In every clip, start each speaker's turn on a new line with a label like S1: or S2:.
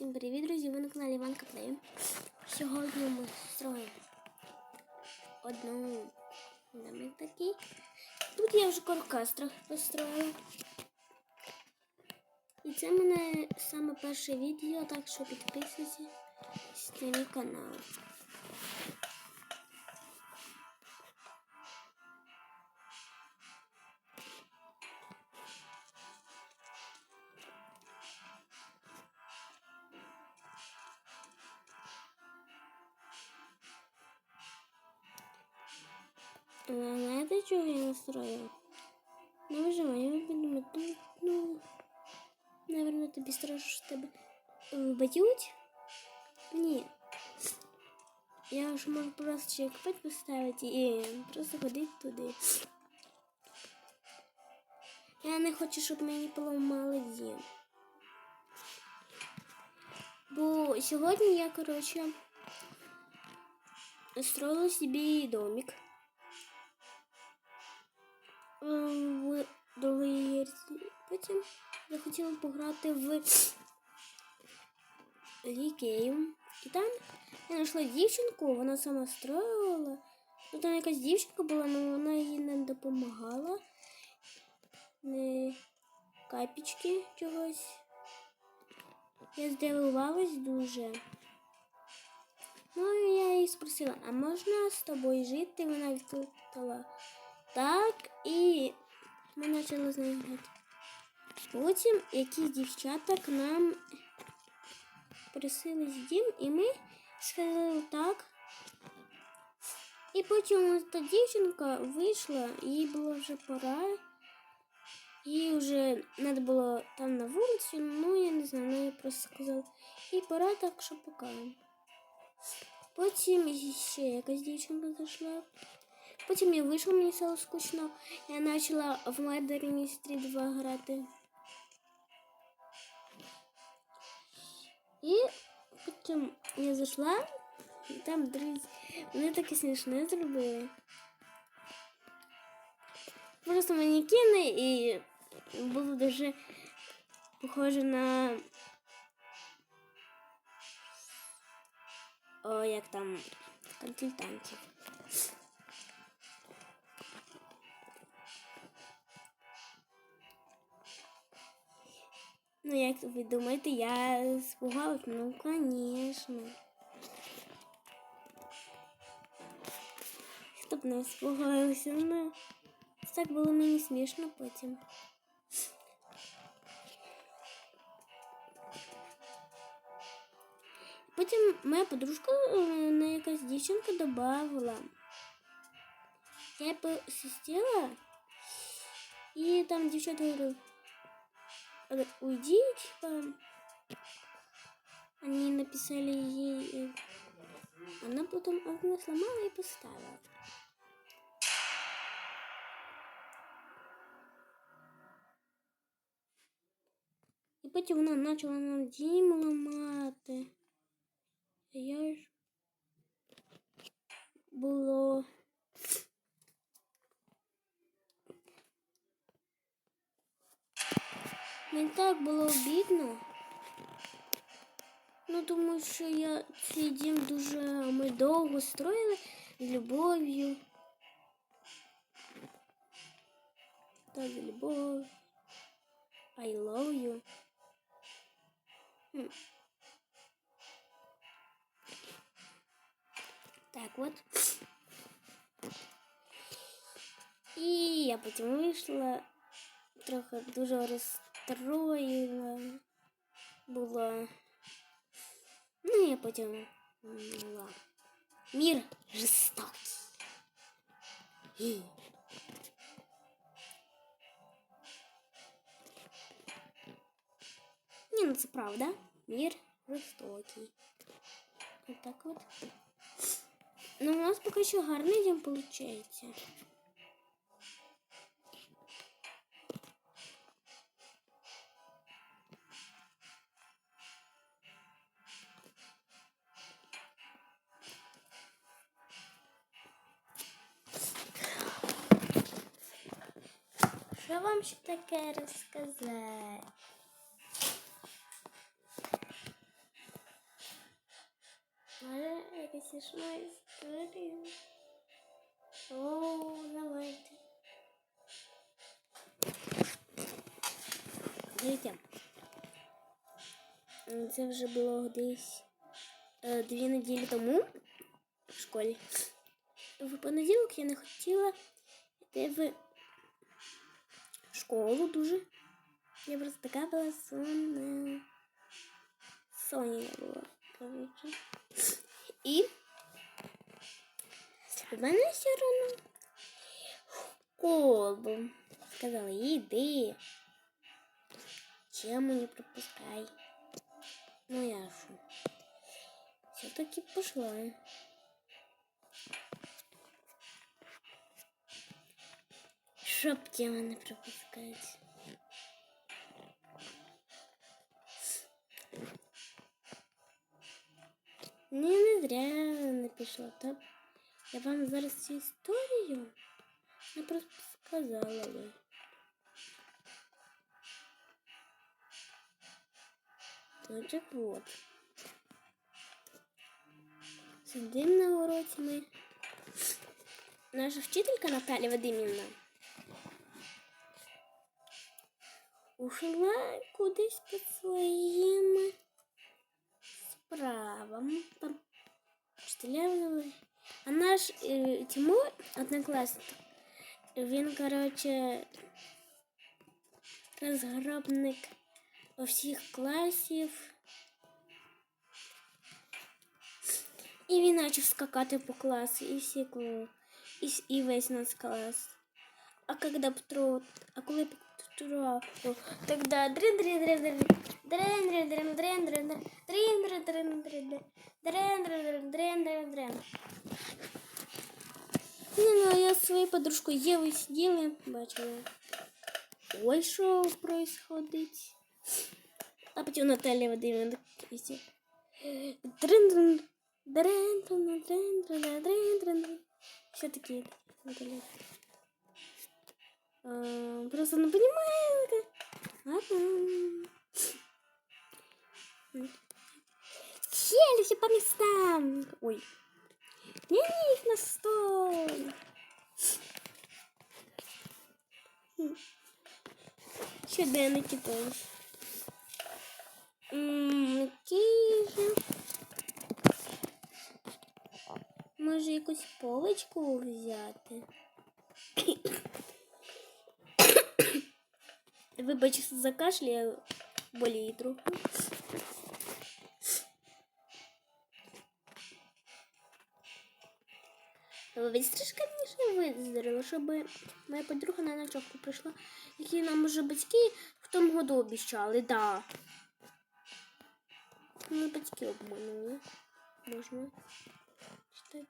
S1: Всім привіт, друзі! Ви на каналі Іванка Плей. Сьогодні ми строїмо одну домик такий. Тут я вже коркастр построїла. І це в мене саме перше відео, так що підписуйтесь на мій канал. А Знаєте, чого я настроїла? На виживання ви подумаєте, ну, наверное, тобі страшно, що тебе вб'ють? Ні. Я ж можу просто чекпот поставити і просто ходити туди. Я не хочу, щоб мені поламали дім. Бо сьогодні я, коротше, строила собі домик. В другій версії. Потім я хотіла пограти в лікею. І там я знайшла дівчинку, вона сама строїла. Ну там якась дівчинка була, але вона їй не допомагала. Не капічки чогось. Я здивувалась дуже. Ну я її спросила, а можна з тобою жити? Вона відповіла так і ми почали з нею грати. Потім якісь дівчата к нам просили в дім, і ми сходили так. І потім ось та дівчинка вийшла, їй було вже пора. Їй вже треба було там на вулиці, ну я не знаю, вона їй просто сказала, їй пора, так що пока. Потім ще якась дівчинка зайшла. Потім я вийшла, мені стало скучно. Я почала в Murder Mystery 2 грати. І потім я зайшла, і там друзі, вони таке смішне зробили. Просто манекени і було дуже похоже на. О, як там консультантів. Ну, як ви думаєте, я спугалась? Ну, конечно. Хто б не спугалася, ну так було мені смішно потім. Потім моя подружка е, на якась дівчинка додавала. Я посістила, і там дівчата говорили, «Э, уйди, типа. Они написали ей. э, Она потом одну сломала и поставила. І потім вона почала нам дім ламати. А я ж було. Мені так було обідно. Ну, тому що я цей дім дуже ми довго строїли з любов'ю. Та з любов. I love you. Хм. Так от. І я потім вийшла, трохи дуже розстроїла була. Ну, я потім мала. Мір жорстокий. Гі. Ні, ну це правда. Мір жорстокий. Отак от. Ну, у нас поки що гарний день виходить. Вам ще таке розказати? якась смішна історія. О, давайте. Дивіться. Це вже було десь е, дві неділі тому в школі. В понеділок я не хотіла йти в школу дуже. Я просто така була сонна. Соня я була, коротше. І в мене все в школу. Сказала, іди. Чему не пропускай? Ну я шо. Все-таки пошла. Чтоб тема не пропускать. Не, не зря не пішла. Так, я вам зараз цю історію я просто сказала би. Ну так вот. Сидим на уроці ми. Наша вчителька Наталя Вадимівна ушла кудись по своїм справам. Там. А наш е, Тимур, однокласник, він, короче, розграбник всіх класів. І він почав скакати по класу, і всі і, і весь наш клас. А когда Петро, а коли Петро, тогда дрин дрин дрин дрин дрин дрин дрин дрин дрин дрин дрин дрин дрин дрин дрин дрин дрин дрин дрин Не, ну, я з своєю подружкою Євою сиділи, бачили. Ой, що происходить? А потім Наталія Вадимівна такий. Дрин-дрин, дрин-дрин, дрин-дрин, дрин-дрин. Все такі Наталія. э, просто не понимаю. это. Ладно. Челюсти по местам. Ой. Не, не их на стол. да я накидаю? Китай. Киже. Може якусь полочку взяти. Вибач, за кашель я болію трохи. Стрижка не виздорила, щоб моя подруга на ночовку прийшла, які нам уже батьки в тому году обіцяли, да. Ну, батьки обманули. Можна читати.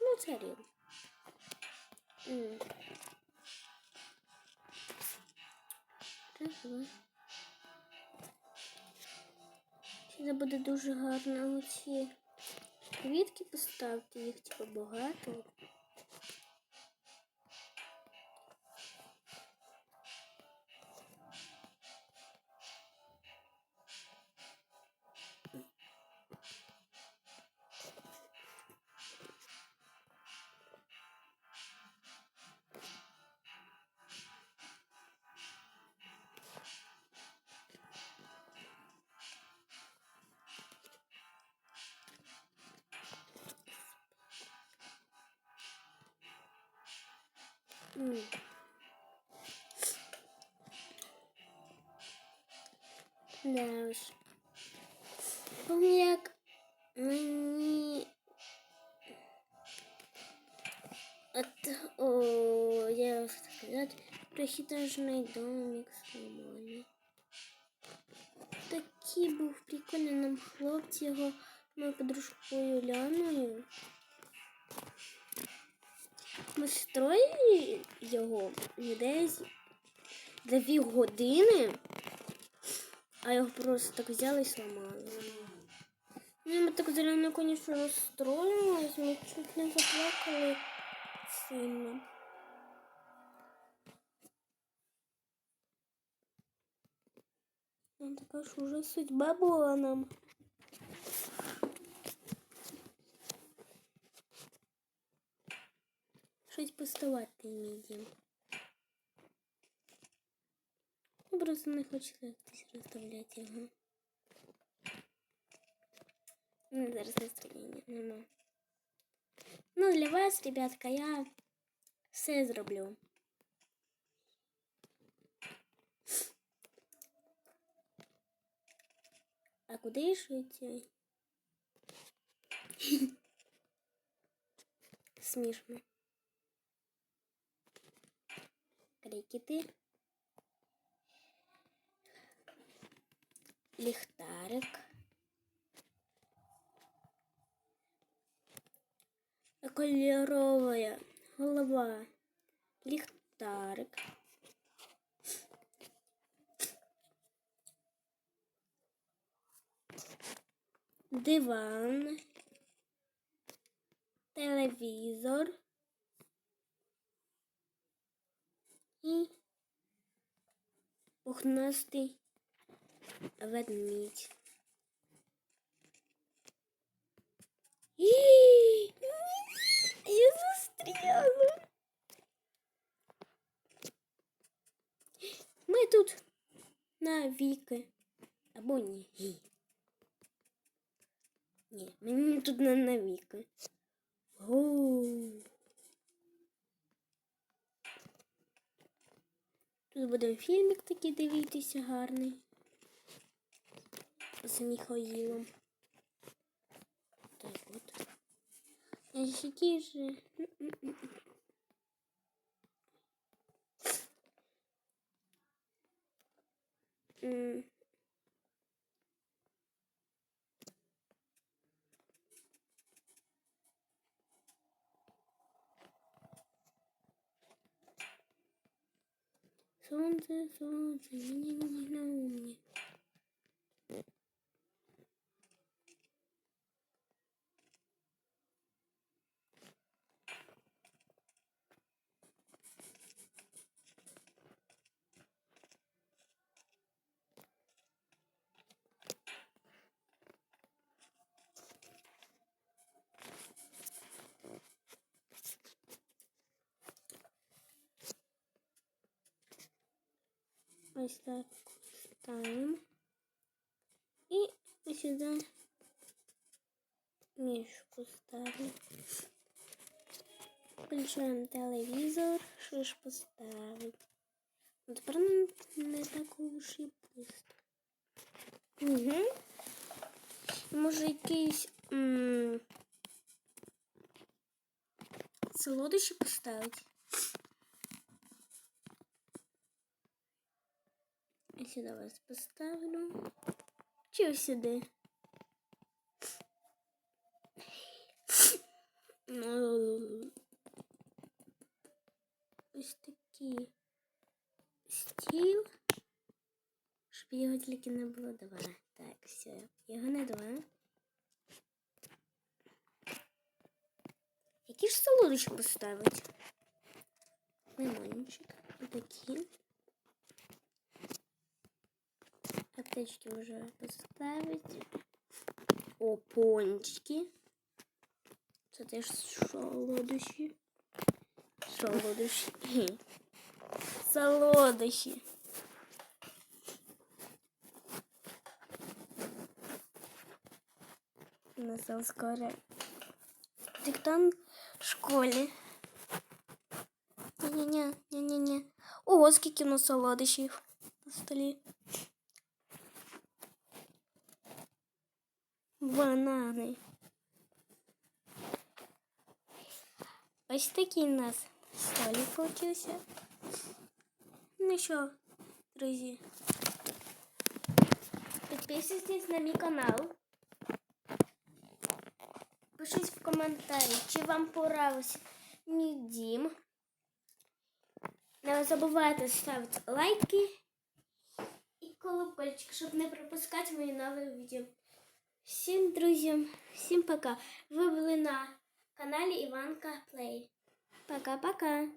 S1: Ну, це рівно. М. Це буде дуже гарно оці квітки поставити, їх типу багато. М. Да уж. Помню, як мені от, о, я хотів сказати, трехэтажный домик сломали. Такий був прикольний нам хлопці його мою подружкою Ляною. Ми строїли його десь дві години, а його просто так взяли і сломали. Ну, ми так зелено, конечно, розстроїлись, ми чуть не заплакали сильно. Ну, така ж уже судьба була нам. щось поставати мій дім. Ну, просто не хочу якось розставляти його. Ну, зараз настроєння нема. Ну, для вас, ребятка, я все зроблю. А куди ж йти? Смішно. Крикети. Ліхтарик. Кольоровая голова. Ліхтарик. Диван. Телевізор. І пухнастий ведмідь. І, Я застряла. Ми тут навіки. Або ні. Ні, мені тут не навіки. Гоу. Тут буде фільмик такий дивитися гарний. З Міхаїлом. Так от. А Які же. М. Солнце, солнце, не, не, не, на умне. Ось так ставим. И сюда мишку ставим. Включаем телевизор, що ж поставить. От тепер не- не так уж і пусто. Угу. Може якийсь м- солодощі поставити? Я сюди вас поставлю. Чи ось сюди? Ну, Ось такий стіл. Щоб його тільки не було два. Так, все. Його не два. Які ж солодощі поставити? Лимончик. Отакі. Аптечки уже поставить. О, пончики. Це теж солодощі. Солодощі. Хе. Солодощі. Настал скоро диктант в школі. Ні-ні-ні, ні-ні-ні. Ого, скільки у нас солодощів на столі. Банани. Ось такий у нас столик получився. Ну що, друзі, підписуйтесь на мій канал. Пишіть в коментарі, чи вам понравився мій дім. Не забувайте ставити лайки і колокольчик, щоб не пропускати мої нові відео. Всім друзям, всім пока. Ви були на каналі Іванка Плей. Пока-пока.